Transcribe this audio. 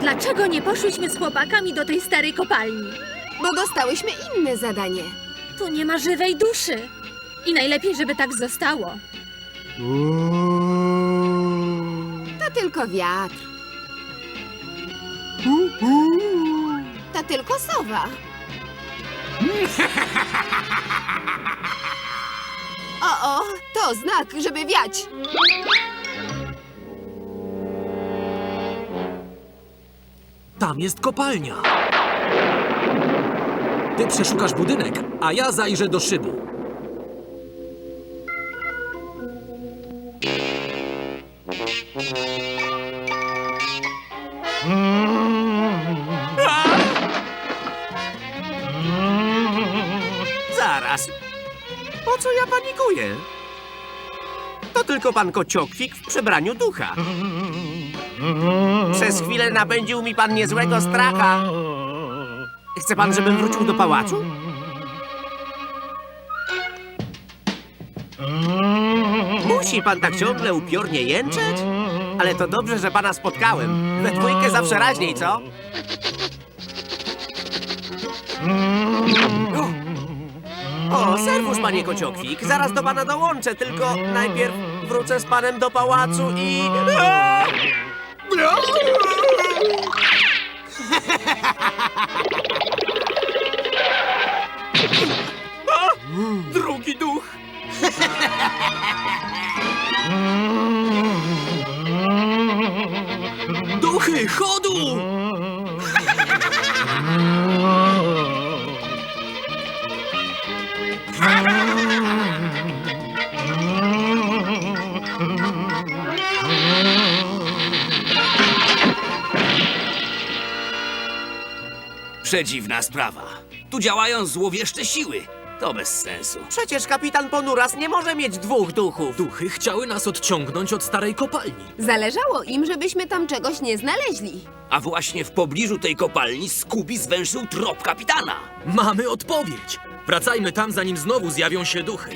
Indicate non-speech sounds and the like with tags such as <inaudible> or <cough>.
Dlaczego nie poszłyśmy z chłopakami do tej starej kopalni? Bo dostałyśmy inne zadanie. Tu nie ma żywej duszy. I najlepiej, żeby tak zostało. To tylko wiatr. To tylko sowa. <laughs> O, o, to znak, żeby wiać. Tam jest kopalnia. Ty przeszukasz budynek, a ja zajrzę do szybu. Zaraz. Po co ja panikuję? To tylko pan kociokwik w przebraniu ducha. Przez chwilę napędził mi pan niezłego stracha. Chce pan, żebym wrócił do pałacu? Musi pan tak ciągle upiornie jęczeć? Ale to dobrze, że pana spotkałem. We dwójkę zawsze raźniej, co? O, serwus, panie Kociokwik. Zaraz do pana dołączę, tylko najpierw wrócę z panem do pałacu i... Drugi duch! Duchy, chodu! Przedziwna sprawa. Tu działają złowieszcze siły. To bez sensu. Przecież kapitan Ponuras nie może mieć dwóch duchów. Duchy chciały nas odciągnąć od starej kopalni. Zależało im, żebyśmy tam czegoś nie znaleźli. A właśnie w pobliżu tej kopalni Skubi zwęszył trop kapitana. Mamy odpowiedź. Wracajmy tam, zanim znowu zjawią się duchy.